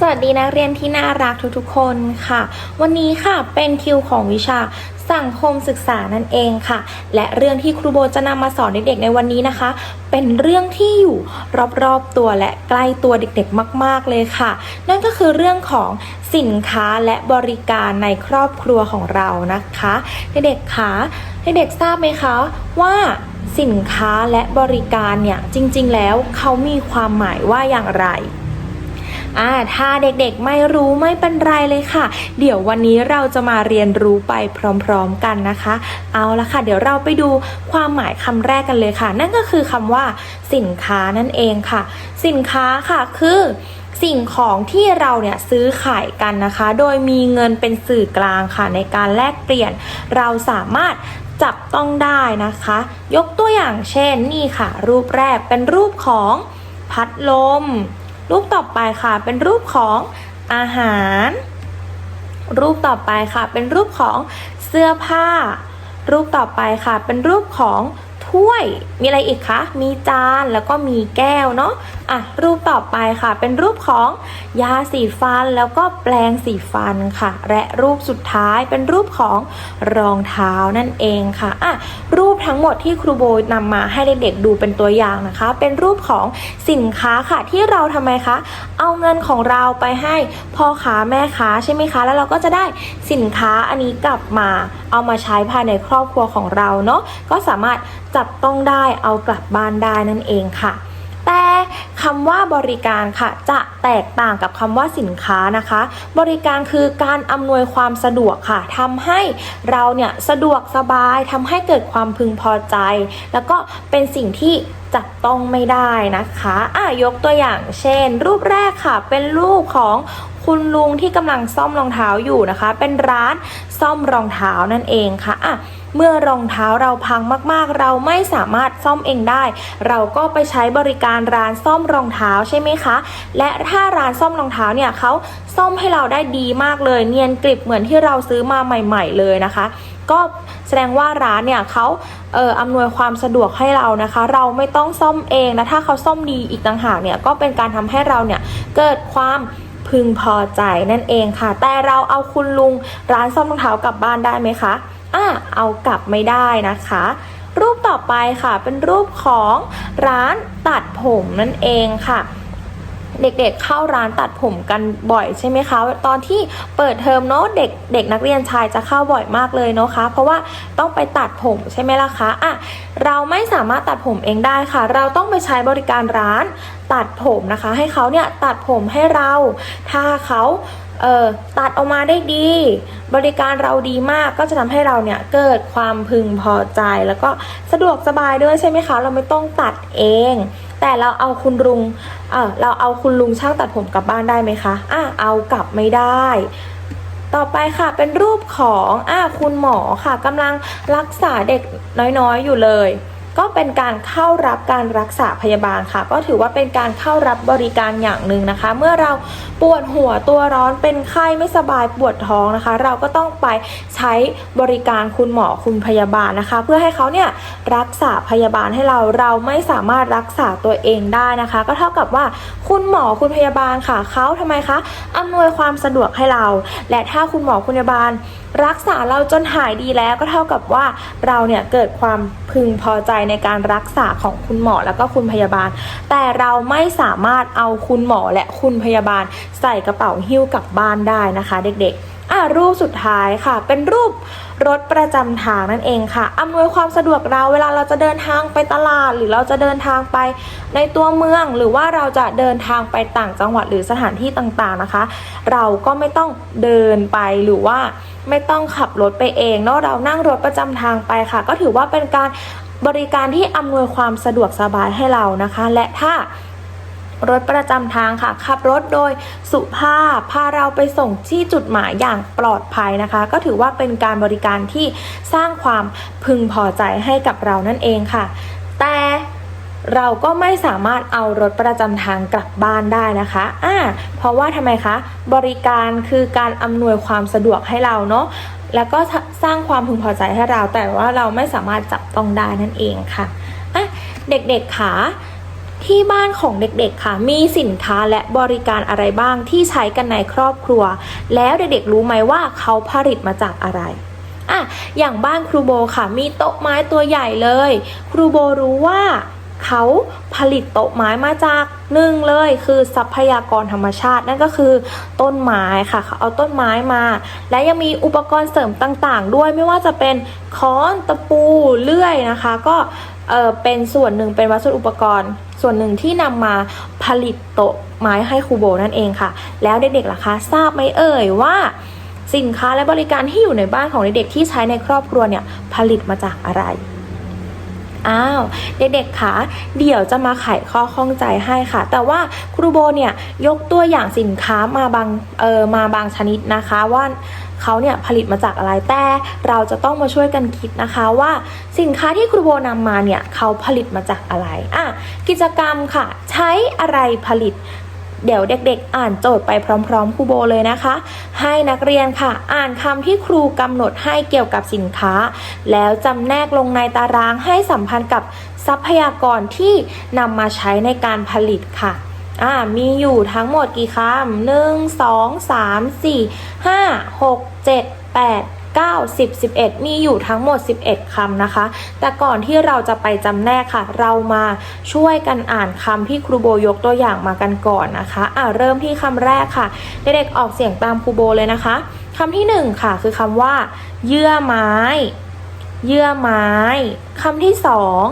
สวัสดีนักเรียนที่น่ารักทุกๆคนค่ะ วันนี้ค่ะเป็นคิวของวิชาสังคมศึกษานั่นเองค่ะ และเรื่องที่ครูโบจะนำมาสอนเด็กๆในวันนี้นะคะ เป็นเรื่องที่อยู่รอบๆตัวและใกล้ตัวเด็กๆมาก ๆเลยค่ะ นั่นก็คือเรื่องของสินค้าและบริการในครอบครัวของเรานะคะเด็กๆคะเด็กๆทราบไหมคะว่าสินค้าและบริการเนี่ยจริงๆแล้วเขามีความหมายว่าอย่างไร อ่าถ้าเด็กๆไม่รู้ไม่เป็นไรเลยค่ะ เดี๋ยววันนี้เราจะมาเรียนรู้ไปพร้อมๆกันนะคะ เอาละค่ะ เดี๋ยวเราไปดูความหมายคำแรกกันเลยค่ะ นั่นก็คือคำว่า สินค้านั่นเองค่ะ สินค้าค่ะคือสิ่งของที่เราเนี่ยซื้อขายกันนะคะ โดยมีเงินเป็นสื่อกลางค่ะในการแลกเปลี่ยน เราสามารถจับต้องได้นะคะ ยกตัวอย่างเช่นนี่ค่ะ รูปแรกเป็นรูปของพัดลม รูปต่อไปค่ะ เป็นรูปของอาหาร รูปต่อไปค่ะ เป็นรูปของเสื้อผ้า รูปต่อไปค่ะ เป็นรูปของ ถ้วย มีอะไรอีกคะ มีจานแล้วก็มีแก้วเนาะอะรูปต่อไปค่ะ เป็นรูปของยาสีฟันแล้วก็แปรงสีฟันค่ะ และรูปสุดท้ายเป็นรูปของรองเท้านั่นเองค่ะอะรูปทั้งหมดที่ครูโบนำมาให้เด็กๆดูเป็นตัวอย่างนะคะ เป็นรูปของสินค้าค่ะที่เราทำไมคะ เอาเงินของเราไปให้พ่อค้าแม่ค้าใช่ไหมคะ แล้วเราก็จะได้สินค้าอันนี้กลับมา เอามาใช้ภายในครอบครัวของเราเนาะก็สามารถ จับต้องได้เอากลับบ้านได้นั่นเองค่ะ แต่คำว่าบริการค่ะ จะแตกต่างกับคำว่าสินค้านะคะ บริการคือการอำนวยความสะดวกค่ะทำให้เราเนี่ยสะดวกสบายทำให้เกิดความพึงพอใจ แล้วก็เป็นสิ่งที่จับต้องไม่ได้นะคะอะยกตัวอย่างเช่น รูปแรกค่ะ เป็นรูปของ คุณลุงที่กำลังซ่อมรองเท้าอยู่นะคะ เป็นร้านซ่อมรองเท้านั่นเองค่ะอะเมื่อรองเท้าเราพังมากๆ เราไม่สามารถซ่อมเองได้ เราก็ไปใช้บริการร้านซ่อมรองเท้าใช่ไหมคะ และถ้าร้านซ่อมรองเท้าเนี่ยเขาซ่อมให้เราได้ดีมากเลย เนียนกริบเหมือนที่เราซื้อมาใหม่ ๆ เลยนะคะ ก็แสดงว่าร้านเนี่ยเขาเอ่ออำนวยความสะดวกให้เรานะคะ เราไม่ต้องซ่อมเองนะถ้าเขาซ่อมดีอีกต่างหากเนี่ยก็เป็นการทำให้เราเนี่ยเกิดความ พึงพอใจนั่นเองค่ะ แต่เราเอาคุณลุงร้านซ่อมรองเท้ากลับบ้านได้ไหมคะอะเอากลับไม่ได้นะคะ รูปต่อไปค่ะเป็นรูปของร้านตัดผมนั่นเองค่ะ เด็กๆเข้าร้านตัดผมกันบ่อยใช่ไหมคะ ตอนที่เปิดเทอมเนาะเด็กเด็กนักเรียนชายจะเข้าบ่อยมากเลยเนาะคะ เพราะว่าต้องไปตัดผมใช่ไหมล่ะคะอะเราไม่สามารถตัดผมเองได้ค่ะ เราต้องไปใช้บริการร้านตัดผมนะคะ ให้เขาเนี่ยตัดผมให้เรา ถ้าเขาเอ่อตัดออกมาได้ดี บริการเราดีมากก็จะทำให้เราเนี่ยเกิดความพึงพอใจแล้วก็สะดวกสบายด้วยใช่ไหมคะ เราไม่ต้องตัดเอง แต่เราเอาคุณลุงเออเราเอาคุณลุงช่างตัดผมกลับบ้านได้ไหมคะอะเอากลับไม่ได้ ต่อไปค่ะเป็นรูปของอะคุณหมอค่ะกำลังรักษาเด็กน้อยๆอยู่เลย ก็เป็นการเข้ารับการรักษาพยาบาลค่ะ ก็ถือว่าเป็นการเข้ารับบริการอย่างหนึ่งนะคะ เมื่อเราปวดหัวตัวร้อนเป็นไข้ไม่สบายปวดท้องนะคะ เราก็ต้องไปใช้บริการคุณหมอคุณพยาบาลนะคะ เพื่อให้เขาเนี่ยรักษาพยาบาลให้เราเราไม่สามารถรักษาตัวเองได้นะคะ ก็เท่ากับว่าคุณหมอคุณพยาบาลค่ะเขาทำไมคะอำนวยความสะดวกให้เรา และถ้าคุณหมอคุณพยาบาล รักษาเราจนหายดีแล้วก็เท่ากับว่าเราเนี่ยเกิดความพึงพอใจในการรักษาของคุณหมอแล้วก็คุณพยาบาล แต่เราไม่สามารถเอาคุณหมอและคุณพยาบาล ใส่กระเป๋าหิ้วกลับบ้านได้นะคะ เด็กๆอะรูปสุดท้ายค่ะ เป็นรูป รถประจำทางนั่นเองค่ะ อำนวยความสะดวกเราเวลาเราจะเดินทางไปตลาด หรือเราจะเดินทางไปในตัวเมือง หรือว่าเราจะเดินทางไปต่างจังหวัดหรือสถานที่ต่างๆนะคะ เราก็ไม่ต้องเดินไปหรือว่าไม่ต้องขับรถไปเองเนาะเรานั่งรถประจำทางไปค่ะ ก็ถือว่าเป็นการบริการที่อำนวยความสะดวกสบายให้เรานะคะ และถ้า รถประจำทางค่ะ ขับรถโดยสุภาพพาเราไปส่งที่จุดหมายอย่างปลอดภัยนะคะ ก็ถือว่าเป็นการบริการที่สร้างความพึงพอใจให้กับเรานั่นเองค่ะ แต่เราก็ไม่สามารถเอารถประจำทางกลับบ้านได้นะคะอ่าเพราะว่าทำไมคะ บริการคือการอำนวยความสะดวกให้เราเนาะ แล้วก็สร้างความพึงพอใจให้เรา แต่ว่าเราไม่สามารถจับต้องได้นั่นเองค่ะอะ เด็กๆขาท ที่บ้านของเด็กๆค่ะ มีสินค้าและบริการอะไรบ้างที่ใช้กันในครอบครัว แล้วเด็กๆรู้ไหมว่าเขาผลิตมาจากอะไรอะอย่างบ้านครูโบค่ะ มีโต๊ะไม้ตัวใหญ่เลย ครูโบรู้ว่าเขาผลิตโต๊ะไม้มาจากหนึ่งเลยคือทรัพยากรธรรมชาติ นั่นก็คือต้นไม้ค่ะเขาเอาต้นไม้มา และยังมีอุปกรณ์เสริมต่างๆ ด้วยไม่ว่าจะเป็นค้อนตะปูเลื่อยนะคะ ก็ เออเป็นส่วนหนึ่งเป็นวัสดุอุปกรณ์ ส่วนหนึ่งที่นำมาผลิตโต๊ะไม้ให้ครูโบนั่นเองค่ะ แล้วเด็กๆล่ะคะทราบไหมเอ่ยว่าสินค้าและบริการที่อยู่ในบ้านของเด็กๆที่ใช้ในครอบครัวเนี่ยผลิตมาจากอะไร อ้าว เด็กๆคะเดี๋ยวจะมาไขข้อข้องใจให้ค่ะ แต่ว่าครูโบเนี่ยยกตัวอย่างสินค้ามาบางเออมาบางชนิดนะคะว่า เขาเนี่ยผลิตมาจากอะไรแต่เราจะต้องมาช่วยกันคิดนะคะว่าสินค้าที่ครูโบนำมาเนี่ยเขาผลิตมาจากอะไรอะกิจกรรมค่ะ ใช้อะไรผลิตเดี๋ยวเด็ก ๆ อ่านโจทย์ไปพร้อม ๆครูโบเลยนะคะ ให้นักเรียนค่ะ อ่านคำที่ครูกำหนดให้เกี่ยวกับสินค้า แล้วจำแนกลงในตารางให้สัมพันธ์กับทรัพยากรที่นำมาใช้ในการผลิตค่ะ อ่ามีอยู่ทั้งหมดกี่คำหนึ่งสองสามสี่ห้าหกเจ็ดแปดเก้าสิบสิบเอ็ดมีอยู่ทั้งหมด 11คำนะคะ แต่ก่อนที่เราจะไปจำแนกค่ะ เรามาช่วยกันอ่านคำที่ครูโบยกตัวอย่างมากันก่อนนะคะ อ่าเริ่มที่คำแรกค่ะเด็กๆออกเสียงตามครูโบเลยนะคะคำที่หนึ่งค่ะ คือคำว่า เยื่อไม้ เยื่อไม้คำที่สอง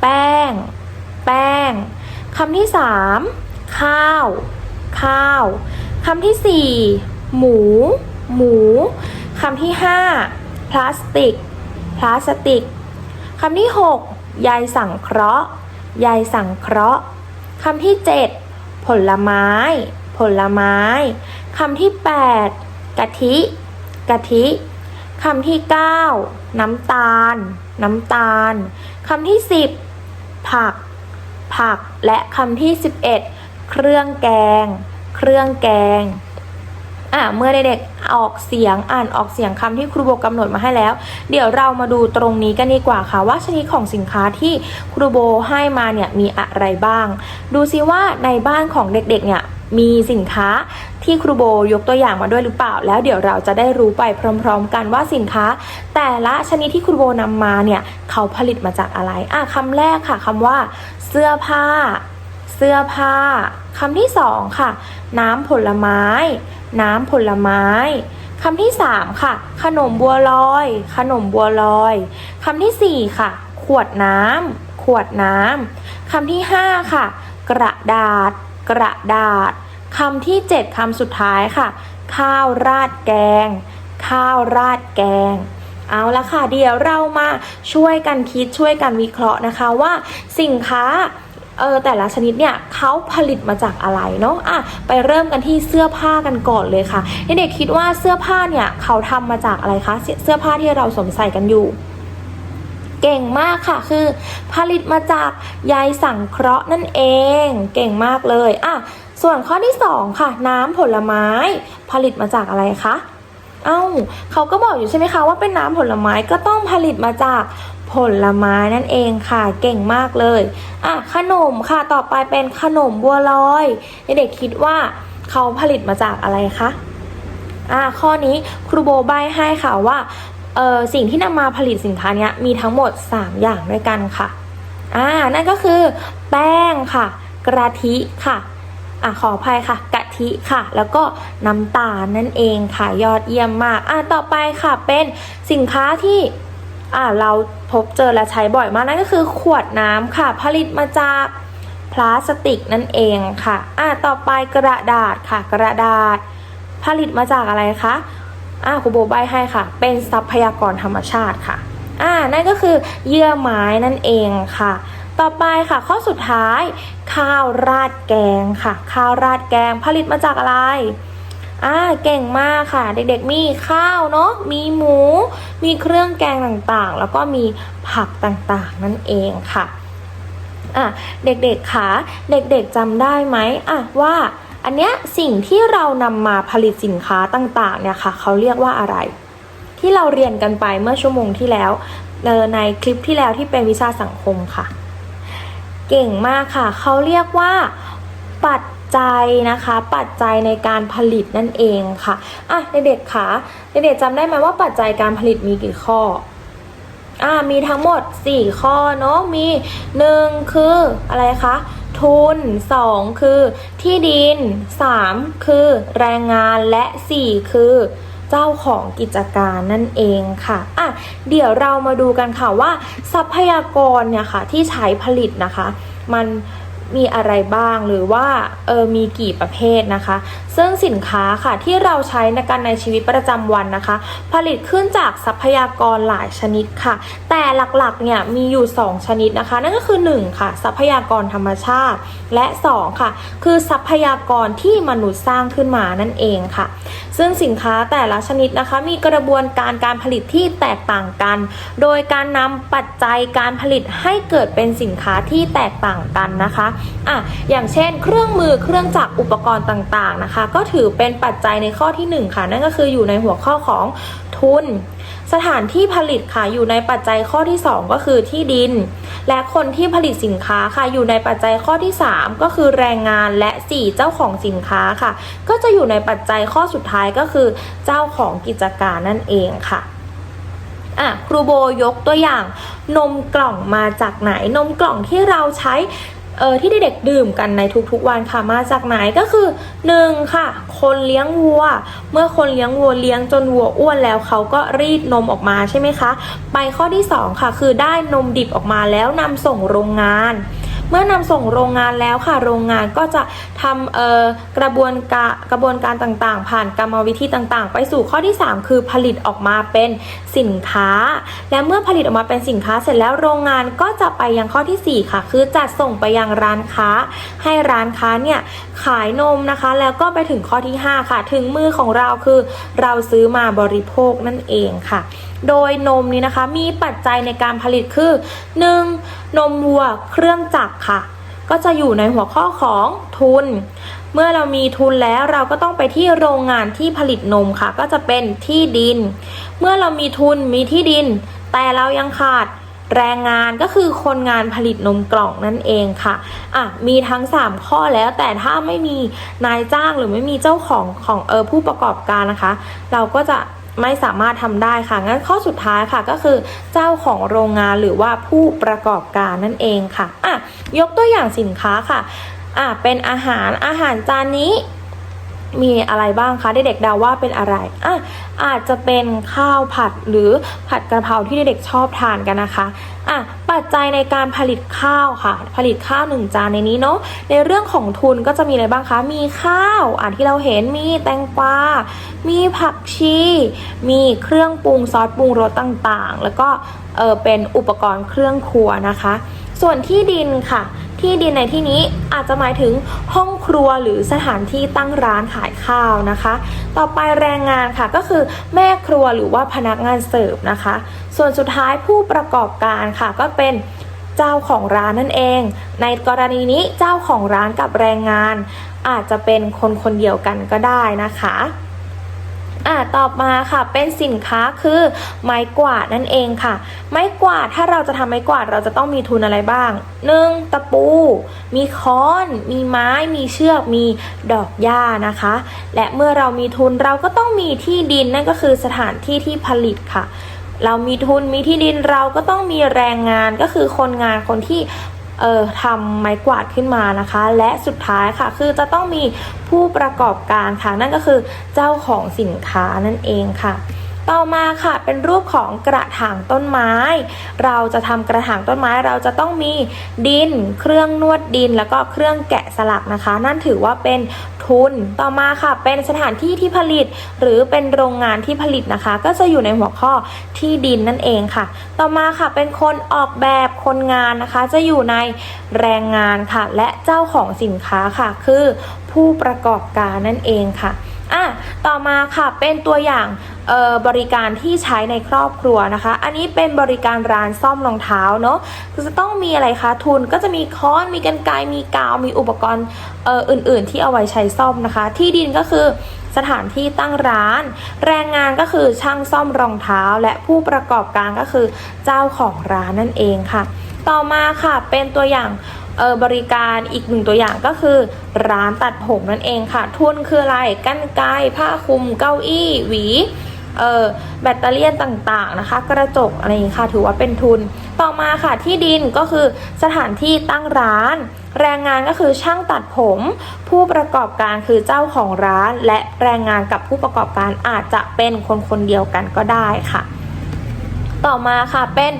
แป้ง แป้งคำที่สาม ข้าว ข้าวคำที่สี่หมู หมูคำที่ห้าพลาสติก พลาสติกคำที่หกใยสังเคราะห์ใยสังเคราะห์คำที่เจ็ดผลไม้ ผลไม้คำที่แปดกะทิ กะทิคำที่เก้าน้ำตาล น้ำตาลคำที่สิบผัก ผัก และคำที่11เครื่องแกง เครื่องแกงอะเมื่อเด็กๆออกเสียงอ่านออกเสียงคำที่ครูโบกำหนดมาให้แล้ว เดี๋ยวเรามาดูตรงนี้กันดีกว่าค่ะว่าชนิดของสินค้าที่ครูโบให้มาเนี่ยมีอะไรบ้าง ดูซิว่าในบ้านของเด็กๆเนี่ยมีสินค้าที่ครูโบยกตัวอย่างมาด้วยหรือเปล่า แล้วเดี๋ยวเราจะได้รู้ไปพร้อม ๆ กันว่าสินค้า แต่ละชนิดที่ครูโบนำมาเนี่ยเขาผลิตมาจากอะไรอะคำแรกค่ะคำว่า เสื้อผ้า เสื้อผ้าคำที่สองค่ะ น้ำผลไม้ น้ำผลไม้คำที่สามค่ะ ขนมบัวลอย ขนมบัวลอยคำที่สี่ค่ะ ขวดน้ำขวดน้ำคำที่ห้าค่ะ กระดาษ กระดาษคำที่เจ็ดคำสุดท้ายค่ะ ข้าวราดแกง ข้าวราดแกงเอาละค่ะเดี๋ยวเรามาช่วยกันคิดช่วยกันวิเคราะห์นะคะว่าสินค้า เออแต่ละชนิดเนี่ยเขาผลิตมาจากอะไรเนาะอะไปเริ่มกันที่เสื้อผ้ากันก่อนเลยค่ะเด็กๆคิดว่าเสื้อผ้าเนี่ยเขาทำมาจากอะไรคะเสื้อเสื้อผ้าที่เราสวมใส่กันอยู่เก่งมากค่ะคือ ผลิตมาจากใยสังเคราะห์นั่นเอง เก่งมากเลยอะส่วนข้อที่สองค่ะ น้ำผลไม้ ผลิตมาจากอะไรคะเอ้าเขาก็บอกอยู่ใช่ไหมคะว่าเป็นน้ำผลไม้ก็ต้องผลิตมาจาก ผลไม้นั่นเองค่ะเก่งมากเลยอะขนมค่ะต่อไปเป็นขนมบัวลอยเด็กๆคิดว่าเขาผลิตมาจากอะไรคะอะข้อนี้ครูโบใบให้ค่ะว่าเออสิ่งที่นำมาผลิตสินค้านี้มีทั้งหมด 3 อย่างด้วยกันค่ะอ่านั่นก็คือ แป้งค่ะ กระทิค่ะอะขออภัยค่ะ กะทิค่ะ แล้วก็น้ำตาลนั่นเองค่ะยอดเยี่ยมมากอะต่อไปค่ะเป็นสินค้าที่ อะเราพบเจอและใช้บ่อยมากนั่นก็คือขวดน้ำค่ะ ผลิตมาจากพลาสติกนั่นเองค่ะอะต่อไปกระดาษค่ะ กระดาษ ผลิตมาจากอะไรคะอะครูโบใบให้ค่ะ เป็นทรัพยากรธรรมชาติค่ะอ่านั่นก็คือเยื่อไม้นั่นเองค่ะ ต่อไปค่ะข้อสุดท้าย ข้าวราดแกงค่ะ ข้าวราดแกงผลิตมาจากอะไร อ่าเก่งมากค่ะ เด็กๆมีข้าวเนาะมีหมู มีเครื่องแกงต่างๆ แล้วก็มีผักต่างๆ นั่นเองค่ะอะเด็กๆค่ะเด็กๆจำได้ไหมอะว่าอันเนี้ยสิ่งที่เรานำมาผลิตสินค้าต่างๆเนี่ยค่ะเขาเรียกว่าอะไร ที่เราเรียนกันไปเมื่อชั่วโมงที่แล้วในคลิปที่แล้วที่เป็นวิชาสังคมค่ะ เก่งมากค่ะ เขาเรียกว่าปัจ จัยนะคะ ปัจจัยในการผลิตนั่นเองค่ะอะเด็กๆค่ะเด็กๆจำได้ไหมว่าปัจจัยการผลิตมีกี่ข้ออ่ามีทั้งหมด 4 ข้อเนาะมี 1 คืออะไรคะทุน 2 คือที่ดิน 3 คือแรงงานและ 4 คือเจ้าของกิจการนั่นเองค่ะอะ เดี๋ยวเรามาดูกันค่ะว่าทรัพยากรเนี่ยค่ะที่ใช้ผลิตนะคะ มัน มีอะไรบ้างหรือว่าเออมีกี่ประเภทนะคะ ซึ่งสินค้าค่ะที่เราใช้ในการในชีวิตประจำวันนะคะ ผลิตขึ้นจากทรัพยากรหลายชนิดค่ะ แต่หลักๆเนี่ยมีอยู่ 2 ชนิดนะคะ นั่นก็คือ 1 ค่ะ ทรัพยากรธรรมชาติ และ 2 ค่ะ คือทรัพยากรที่มนุษย์สร้างขึ้นมานั่นเองค่ะ ซึ่งสินค้าแต่ละชนิดนะคะ มีกระบวนการการผลิตที่แตกต่างกัน โดยการนำปัจจัยการผลิตให้เกิดเป็นสินค้าที่แตกต่างกันนะคะอะอย่างเช่น เครื่องมือเครื่องจักรอุปกรณ์ต่างๆนะคะ ก็ถือเป็นปัจจัยในข้อที่ 1 ค่ะ นั่นก็คืออยู่ในหัวข้อของทุน สถานที่ผลิตค่ะอยู่ในปัจจัยข้อที่ 2 ก็คือที่ดิน และคนที่ผลิตสินค้าค่ะอยู่ในปัจจัยข้อที่ 3 ก็คือแรงงานและ 4 เจ้าของสินค้าค่ะ ก็จะอยู่ในปัจจัยข้อสุดท้ายก็คือเจ้าของกิจการนั่นเองค่ะอะครูโบยกตัวอย่างนมกล่องมาจากไหนนมกล่องที่เราใช้ เออที่เด็กๆดื่มกันในทุกๆวันค่ะมาจากไหนก็คือ 1. ค่ะ คนเลี้ยงวัว เมื่อคนเลี้ยงวัวเลี้ยงจนวัวอ้วนแล้วเขาก็รีดนมออกมาใช่ไหมคะ ไปข้อที่ 2 ค่ะ คือได้นมดิบออกมาแล้วนำส่งโรงงาน เมื่อนำส่งโรงงานแล้วค่ะ โรงงานก็จะทำกระบวนการกระบวนการต่างๆ ผ่านกรรมวิธีต่างๆ ไปสู่ข้อที่ 3 คือผลิตออกมาเป็นสินค้า และเมื่อผลิตออกมาเป็นสินค้าเสร็จแล้วโรงงานก็จะไปยังข้อทีสี่4 ค่ะ คือจัดส่งไปยังร้านค้า ให้ร้านค้าเนี่ยขายนมนะคะ แล้วก็ไปถึงข้อที่ 5 ค่ะ ถึงมือของเราคือเราซื้อมาบริโภคนั่นเองค่ะโดยนมนี้นะคะมีปัจจัยในการผลิตคือ 1. นมวัวเครื่องจักรค่ะ ก็จะอยู่ในหัวข้อของทุน เมื่อเรามีทุนแล้วเราก็ต้องไปที่โรงงานที่ผลิตนมค่ะ ก็จะเป็นที่ดิน เมื่อเรามีทุนมีที่ดิน แต่เรายังขาดแรงงานก็คือคนงานผลิตนมกล่องนั่นเองค่ะ อะ มีทั้ง 3 ข้อแล้วแต่ถ้าไม่มีนายจ้างหรือไม่มีเจ้าของของเออผู้ประกอบการนะคะ เราก็จะ ไม่สามารถทำได้ค่ะ งั้นข้อสุดท้ายค่ะก็คือเจ้าของโรงงานหรือว่าผู้ประกอบการนั่นเองค่ะอะยกตัวอย่างสินค้าค่ะอะเป็นอาหารอาหารจานนี้ มีอะไรบ้างคะเด็กๆเดาว่าเป็นอะไรอะอาจจะเป็นข้าวผัดหรือผัดกระเพราที่เด็กๆชอบทานกันนะคะอะปัจจัยในการผลิตข้าวค่ะ ผลิตข้าวหนึ่งจานในนี้เนาะในเรื่องของทุนก็จะมีอะไรบ้างคะมีข้าวอะที่เราเห็นมีแตงกวา มีผักชี มีเครื่องปรุงซอสปรุงรสต่างๆ แล้วก็เออเป็นอุปกรณ์เครื่องครัวนะคะ ส่วนที่ดินค่ะ ที่ดินในที่นี้อาจจะหมายถึงห้องครัวหรือสถานที่ตั้งร้านขายข้าวนะคะ ต่อไปแรงงานค่ะก็คือแม่ครัวหรือว่าพนักงานเสิร์ฟนะคะ ส่วนสุดท้ายผู้ประกอบการค่ะก็เป็นเจ้าของร้านนั่นเอง ในกรณีนี้เจ้าของร้านกับแรงงาน อาจจะเป็นคนคนเดียวกันก็ได้นะคะ อะต่อมาค่ะเป็นสินค้าคือไม้กวาดนั่นเองค่ะ ไม้กวาดถ้าเราจะทำไม้กวาดเราจะต้องมีทุนอะไรบ้าง 1. ตะปู มีค้อน มีไม้ มีเชือก มีดอกหญ้านะคะ และเมื่อเรามีทุนเราก็ต้องมีที่ดินนั่นก็คือสถานที่ที่ผลิตค่ะ เรามีทุนมีที่ดินเราก็ต้องมีแรงงานก็คือคนงานคนที่ เอ่อทำไม้กวาดขึ้นมานะคะ และสุดท้ายค่ะ คือจะต้องมีผู้ประกอบการค่ะ นั่นก็คือเจ้าของสินค้านั่นเองค่ะ ต่อมาค่ะเป็นรูปของกระถางต้นไม้ เราจะทำกระถางต้นไม้เราจะต้องมีดิน เครื่องนวดดิน แล้วก็เครื่องแกะสลักนะคะ นั่นถือว่าเป็นทุน ต่อมาค่ะเป็นสถานที่ที่ผลิต หรือเป็นโรงงานที่ผลิตนะคะ ก็จะอยู่ในหัวข้อที่ดินนั่นเองค่ะ ต่อมาค่ะเป็นคนออกแบบคนงานนะคะ จะอยู่ในแรงงานค่ะ และเจ้าของสินค้าค่ะ คือผู้ประกอบการนั่นเองค่ะ อะต่อมาค่ะเป็นตัวอย่างเอ่อบริการที่ใช้ในครอบครัวนะคะ อันนี้เป็นบริการร้านซ่อมรองเท้าเนาะคือจะต้องมีอะไรคะทุนก็จะมีค้อนมีกันไกมีกาว มีอุปกรณ์เอ่ออื่น ๆ ที่เอาไว้ใช้ซ่อมนะคะ ที่ดินก็คือสถานที่ตั้งร้าน แรงงานก็คือช่างซ่อมรองเท้า และผู้ประกอบการก็คือเจ้าของร้านนั่นเองค่ะ ต่อมาค่ะเป็นตัวอย่าง เออบริการอีกหนึ่งตัวอย่างก็คือ ร้านตัดผมนั่นเองค่ะ ทุนคืออะไรกั้นไกผ้าคลุมเก้าอี้หวีเออแบตเตอรี่ต่างๆนะคะ กระจกอะไรอย่างนี้ค่ะ ถือว่าเป็นทุนต่อมาค่ะที่ดินก็คือสถานที่ตั้งร้าน แรงงานก็คือช่างตัดผม ผู้ประกอบการคือเจ้าของร้าน และแรงงานกับผู้ประกอบการอาจจะเป็นคนคนเดียวกันก็ได้ค่ะ ต่อมาค่ะเป็น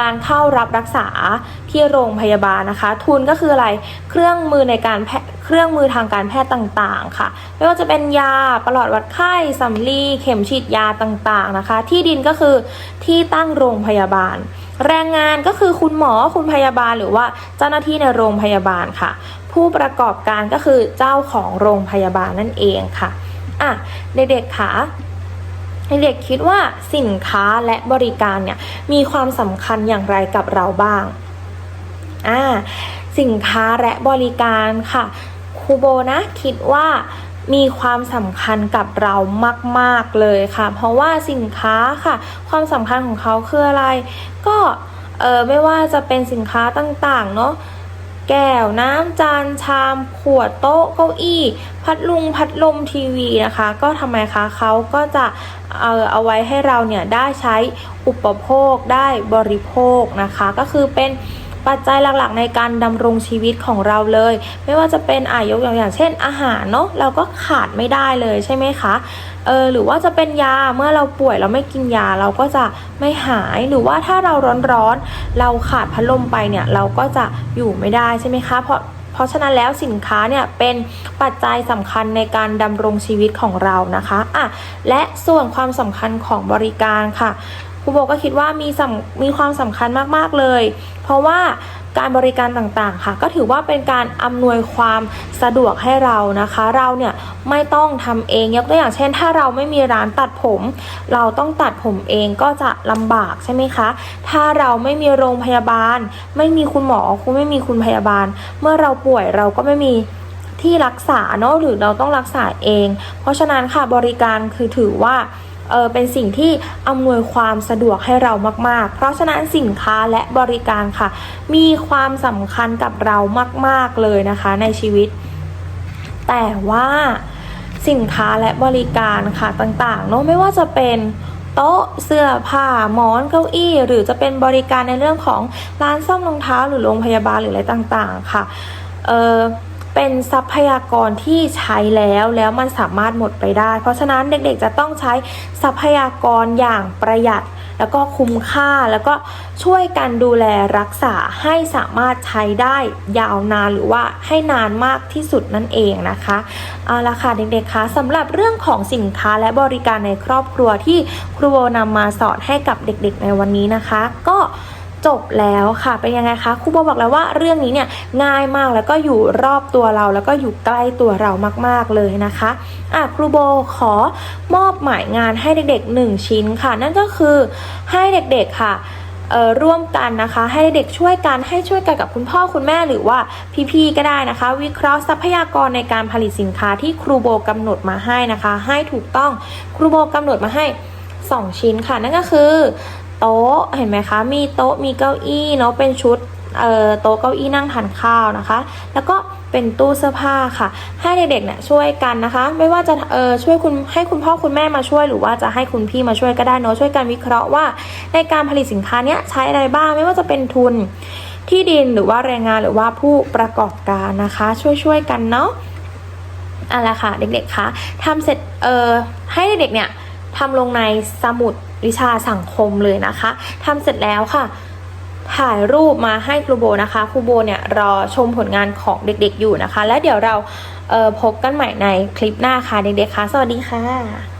การเข้ารับรักษาที่โรงพยาบาลนะคะ ทุนก็คืออะไรเครื่องมือในการแพทย์เครื่องมือทางการแพทย์ต่างๆ ค่ะ ไม่ว่าจะเป็นยาประหลอดวัดไข้สำลีเข็มฉีดยาต่างๆนะคะ ที่ดินก็คือที่ตั้งโรงพยาบาล แรงงานก็คือคุณหมอคุณพยาบาลหรือว่าเจ้าหน้าที่ในโรงพยาบาลค่ะ ผู้ประกอบการก็คือเจ้าของโรงพยาบาลนั่นเองค่ะอะเด็กๆค่ะ เด็กคิดว่าสินค้าและบริการเนี่ยมีความสำคัญอย่างไรกับเราบ้างอ่าสินค้าและบริการค่ะครูโบนะคิดว่ามีความสำคัญกับเรามาก ๆ เลยค่ะ เพราะว่าสินค้าค่ะ ความสำคัญของเขาคืออะไร ก็เออไม่ว่าจะเป็นสินค้าต่าง ๆ เนาะ แก้ว น้ำจานชาม ขวดโต๊ะเก้าอี้ พัดลุงพัดลมทีวีนะคะ ก็ทำไมคะเขาก็จะเอาเอาไว้ให้เราเนี่ยได้ใช้อุปโภคได้บริโภคนะคะ ก็คือเป็น ปัจจัยหลักๆ ในการดำรงชีวิตของเราเลย ไม่ว่าจะเป็นอายกอย่างอย่างเช่น อาหารเนาะเราก็ขาดไม่ได้เลยใช่ไหมคะเออหรือว่าจะเป็นยาเมื่อเราป่วยเราไม่กินยาเราก็จะไม่หายหรือว่าถ้าเราร้อนๆเราขาดพัดลมไปเนี่ยเราก็จะอยู่ไม่ได้ใช่ไหมคะเพราะเพราะฉะนั้นแล้วสินค้าเนี่ยเป็นปัจจัยสำคัญในการดำรงชีวิตของเรานะคะอะและส่วนความสำคัญของบริการค่ะ ครูโบก็คิดว่ามีสำมีความสำคัญมากๆเลย เพราะว่าการบริการต่างๆ ค่ะ ก็ถือว่าเป็นการอำนวยความสะดวกให้เรานะคะ เราเนี่ยไม่ต้องทำเองยกตัวอย่างเช่น ถ้าเราไม่มีร้านตัดผม เราต้องตัดผมเองก็จะลำบากใช่ไหมคะ ถ้าเราไม่มีโรงพยาบาล ไม่มีคุณหมอคุณไม่มีคุณพยาบาล เมื่อเราป่วยเราก็ไม่มีที่รักษาเนาะหรือเราต้องรักษาเอง เพราะฉะนั้นค่ะบริการคือถือว่า เออเป็นสิ่งที่อำนวยความสะดวกให้เรามาก ๆ เพราะฉะนั้นสินค้าและบริการค่ะ มีความสำคัญกับเรามาก ๆ เลยนะคะในชีวิต แต่ว่าสินค้าและบริการค่ะต่าง ๆ เนาะไม่ว่าจะเป็นโต๊ะเสื้อผ้าหมอนเก้าอี้ หรือจะเป็นบริการในเรื่องของร้านซ่อมรองเท้าหรือโรงพยาบาลหรืออะไรต่างๆ ค่ะ เออ เป็นทรัพยากรที่ใช้แล้วแล้วมันสามารถหมดไปได้ เพราะฉะนั้นเด็กๆจะต้องใช้ทรัพยากรอย่างประหยัด แล้วก็คุ้มค่าแล้วก็ช่วยกันดูแลรักษาให้สามารถใช้ได้ยาวนานหรือว่าให้นานมากที่สุดนั่นเองนะคะเอาละค่ะเด็กๆคะสำหรับเรื่องของสินค้าและบริการในครอบครัวที่ครูโบนำมาสอนให้กับเด็กๆในวันนี้นะคะ ก็ จบแล้วค่ะเป็นยังไงคะครูโบบอกแล้วว่าเรื่องนี้เนี่ยง่ายมากแล้วก็อยู่รอบตัวเรา แล้วก็อยู่ใกล้ตัวเรามาก ๆ เลยนะคะอะครูโบขอมอบหมายงานให้เด็กๆ 1 ชิ้นค่ะ นั่นก็คือให้เด็กๆค่ะร่วมกันนะคะให้เด็กช่วยกันให้ช่วยกันกับคุณพ่อคุณแม่หรือว่าพี่ๆก็ได้นะคะ วิเคราะห์ทรัพยากรในการผลิตสินค้าที่ครูโบกำหนดมาให้นะคะ ให้ถูกต้องครูโบกำหนดมาให้ 2 ชิ้นค่ะ นั่นก็คือ โต๊ะเห็นไหมคะมีโต๊ะมีเก้าอี้เนาะเป็นชุดเอ่อโต๊ะเก้าอี้นั่งทานข้าวนะคะ แล้วก็เป็นตู้เสื้อผ้าค่ะ ให้เด็กๆเนี่ยช่วยกันนะคะ ไม่ว่าจะเออช่วยคุณให้คุณพ่อคุณแม่มาช่วย หรือว่าจะให้คุณพี่มาช่วยก็ได้เนาะช่วยกันวิเคราะห์ว่า ในการผลิตสินค้าเนี้ยใช้อะไรบ้างไม่ว่าจะเป็นทุนที่ดินหรือว่าแรงงานหรือว่าผู้ประกอบการนะคะ ช่วยๆกันเนาะเอาละค่ะเด็กๆคะทำเสร็จเออให้เด็กๆเนี่ยทำลงในสมุด วิชาสังคมเลยนะคะทำเสร็จแล้วค่ะ ถ่ายรูปมาให้ครูโบนะคะครูโบเนี่ยรอชมผลงานของเด็กๆอยู่นะคะ และเดี๋ยวเราเออพบกันใหม่ในคลิปหน้าค่ะเด็กๆค่ะสวัสดีค่ะ